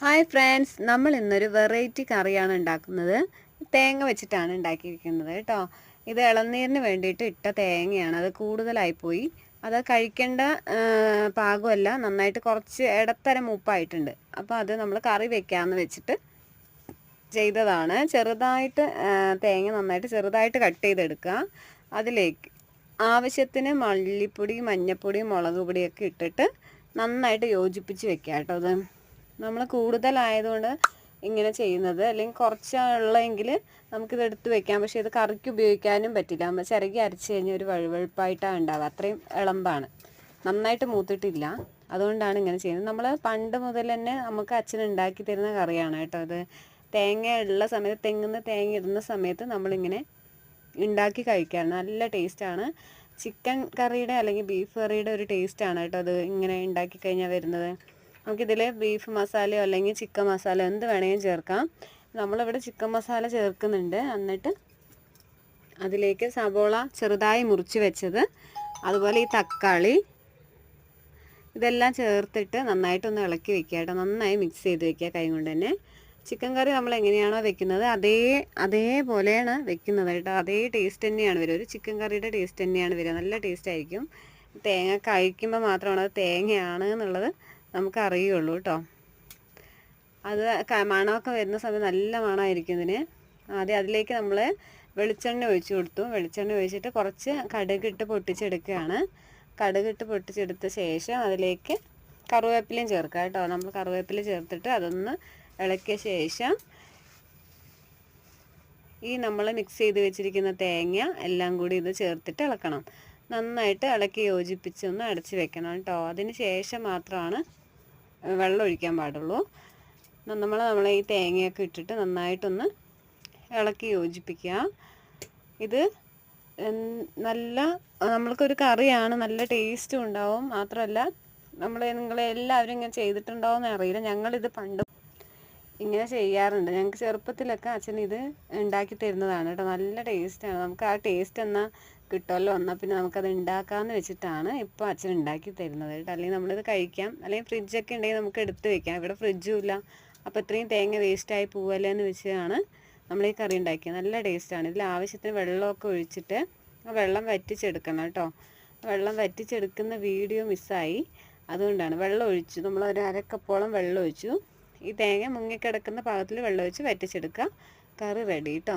Hi friends നമ്മൾ ഇന്നൊരു variety കറിയാണ് ഉണ്ടാക്കുന്നത്. തേങ്ങ വെച്ചിട്ടാണ് ഉണ്ടാക്കിയിരിക്കുന്നത് കേട്ടോ. ഇത് ഇളനീരിന് വേണ്ടിയിട്ട് ഇട്ട തേങ്ങയാണ്. അത് കൂടുതലായിപ്പോയി അത് കഴിക്കേണ്ട പാകമല്ല. നന്നായിട്ട് കുറച്ച് ഇടത്തരം മൂപ്പായിട്ടുണ്ട് അപ്പോൾ അത് നമ്മൾ കറി വെക്കാമെന്ന് വെച്ചിട്ട് ചെയ്തതാണ്. ചെറുതായിട്ട് തേങ്ങ നന്നായിട്ട് ചെറുതായിട്ട് കട്ട് ചെയ്തെടുക്കുക. അതിലേക്ക് ആവശ്യത്തിന് മല്ലിപ്പൊടി മഞ്ഞൾപ്പൊടി മുളക് പൊടിയൊക്കെ ഇട്ടിട്ട് നന്നായിട്ട് യോജിപ്പിച്ച് വെക്കാം കേട്ടോ അത്. നമ്മൾ കൂടുതലായതുകൊണ്ട് ഇങ്ങനെ ചെയ്യുന്നത്. അല്ലെങ്കിൽ കുറച്ചുള്ളെങ്കിൽ നമുക്കിത് എടുത്ത് വെക്കാം. പക്ഷേ ഇത് കറിക്ക് ഉപയോഗിക്കാനും പറ്റില്ല. നമ്മൾ ചിരകി അരച്ച് കഴിഞ്ഞാൽ ഒരു വഴുവഴുപ്പായിട്ടാണ് ഉണ്ടാവുക. അത്രയും ഇളമ്പാണ് നന്നായിട്ട് മൂത്തിട്ടില്ല. അതുകൊണ്ടാണ് ഇങ്ങനെ ചെയ്യുന്നത്. നമ്മൾ പണ്ട് മുതൽ തന്നെ നമുക്ക് അച്ഛൻ ഉണ്ടാക്കി തരുന്ന കറിയാണ് കേട്ടോ അത് തേങ്ങ ഉള്ള സമയത്ത് തെങ്ങുന്ന തേങ്ങ ഇടുന്ന സമയത്ത് നമ്മളിങ്ങനെ ഉണ്ടാക്കി കഴിക്കാറ്. നല്ല ടേസ്റ്റാണ് ചിക്കൻ കറിയുടെ അല്ലെങ്കിൽ ബീഫ് കറിയുടെ ഒരു ടേസ്റ്റാണ് കേട്ടോ അത് ഇങ്ങനെ ഉണ്ടാക്കി കഴിഞ്ഞാൽ വരുന്നത്. നമുക്കിതിൽ ബീഫ് മസാലയോ അല്ലെങ്കിൽ ചിക്കൻ മസാല എന്ത് വേണമെങ്കിലും ചേർക്കാം. നമ്മളിവിടെ ചിക്കൻ മസാല ചേർക്കുന്നുണ്ട്. എന്നിട്ട് അതിലേക്ക് സബോള ചെറുതായി മുറിച്ച് വെച്ചത്. അതുപോലെ ഈ തക്കാളി ഇതെല്ലാം ചേർത്തിട്ട് നന്നായിട്ടൊന്ന് ഇളക്കി വെക്കുക കേട്ടോ. നന്നായി മിക്സ് ചെയ്ത് വെക്കുക കൈ കൊണ്ട് തന്നെ. ചിക്കൻ കറി നമ്മൾ എങ്ങനെയാണോ വെക്കുന്നത് അതേ അതേപോലെയാണ് വെക്കുന്നത് കേട്ടോ. അതേ ടേസ്റ്റ് തന്നെയാണ് വരിക. ഒരു ചിക്കൻ കറിയുടെ ടേസ്റ്റ് തന്നെയാണ് വരിക. നല്ല ടേസ്റ്റ് ആയിരിക്കും. തേങ്ങ കഴിക്കുമ്പോൾ മാത്രമാണ് അത് തേങ്ങയാണ് എന്നുള്ളത് നമുക്ക് അറിയുള്ളൂ കേട്ടോ. അത് മണമൊക്കെ വരുന്ന സമയത്ത് നല്ല മണമായിരിക്കും ഇതിന്. ആദ്യം അതിലേക്ക് നമ്മൾ വെളിച്ചെണ്ണ ഒഴിച്ചു കൊടുത്തു. വെളിച്ചെണ്ണ ഒഴിച്ചിട്ട് കുറച്ച് കടുകിട്ട് പൊട്ടിച്ചെടുക്കുകയാണ്. കടുകിട്ട് പൊട്ടിച്ചെടുത്ത ശേഷം അതിലേക്ക് കറുവേപ്പിലയും ചേർക്കുക കേട്ടോ. നമ്മൾ കറുവേപ്പില ചേർത്തിട്ട് അതൊന്ന് ഇളക്കിയ ശേഷം ഈ നമ്മൾ മിക്സ് ചെയ്ത് വെച്ചിരിക്കുന്ന തേങ്ങ എല്ലാം കൂടി ഇത് ചേർത്തിട്ട് ഇളക്കണം. നന്നായിട്ട് ഇളക്കി യോജിപ്പിച്ചൊന്ന് അടച്ച് വെക്കണം കേട്ടോ. അതിന് ശേഷം മാത്രമാണ് വെള്ളം ഒഴിക്കാൻ പാടുള്ളൂ. നമ്മൾ നമ്മൾ ഈ തേങ്ങയൊക്കെ ഇട്ടിട്ട് നന്നായിട്ടൊന്ന് ഇളക്കി യോജിപ്പിക്കുക. ഇത് നല്ല നമ്മൾക്കൊരു കറിയാണ് നല്ല ടേസ്റ്റും ഉണ്ടാവും. മാത്രമല്ല നമ്മൾ നിങ്ങളെല്ലാവരും ഇങ്ങനെ ചെയ്തിട്ടുണ്ടാവുമെന്ന് അറിയില്ല. ഞങ്ങളിത് പണ്ട് ഇങ്ങനെ ചെയ്യാറുണ്ട്. ഞങ്ങൾക്ക് ചെറുപ്പത്തിലൊക്കെ അച്ഛൻ ഇത് ഉണ്ടാക്കി തരുന്നതാണ് കേട്ടോ. നല്ല ടേസ്റ്റാണ്. നമുക്ക് ആ ടേസ്റ്റ് എന്നാൽ കിട്ടുമല്ലോ എന്നാൽ പിന്നെ നമുക്കത് ഉണ്ടാക്കാമെന്ന് വെച്ചിട്ടാണ് ഇപ്പോൾ അച്ഛൻ ഉണ്ടാക്കി തരുന്നത് കേട്ടോ. അല്ലെങ്കിൽ നമ്മളിത് കഴിക്കാം. അല്ലെങ്കിൽ ഫ്രിഡ്ജൊക്കെ ഉണ്ടെങ്കിൽ നമുക്ക് എടുത്ത് വെക്കാം. ഇവിടെ ഫ്രിഡ്ജും ഇല്ല. അപ്പോൾ ഇത്രയും തേങ്ങ വേസ്റ്റായി പോവല്ലേ എന്ന് വെച്ചാണ് നമ്മൾ ഈ കറി ഉണ്ടാക്കിയത്. നല്ല ടേസ്റ്റാണ് ഇതിൽ ആവശ്യത്തിന് വെള്ളമൊക്കെ ഒഴിച്ചിട്ട് വെള്ളം വറ്റിച്ചെടുക്കണം കേട്ടോ. വെള്ളം വറ്റിച്ചെടുക്കുന്ന വീഡിയോ മിസ്സായി. അതുകൊണ്ടാണ് വെള്ളം ഒഴിച്ചു. നമ്മൾ ഒരു അരക്കപ്പോളം വെള്ളം ഒഴിച്ചു. ഈ തേങ്ങ മുങ്ങിക്കിടക്കുന്ന പാകത്തിൽ വെള്ളം ഒഴിച്ച് വറ്റിച്ചെടുക്കുക. കറി റെഡി കേട്ടോ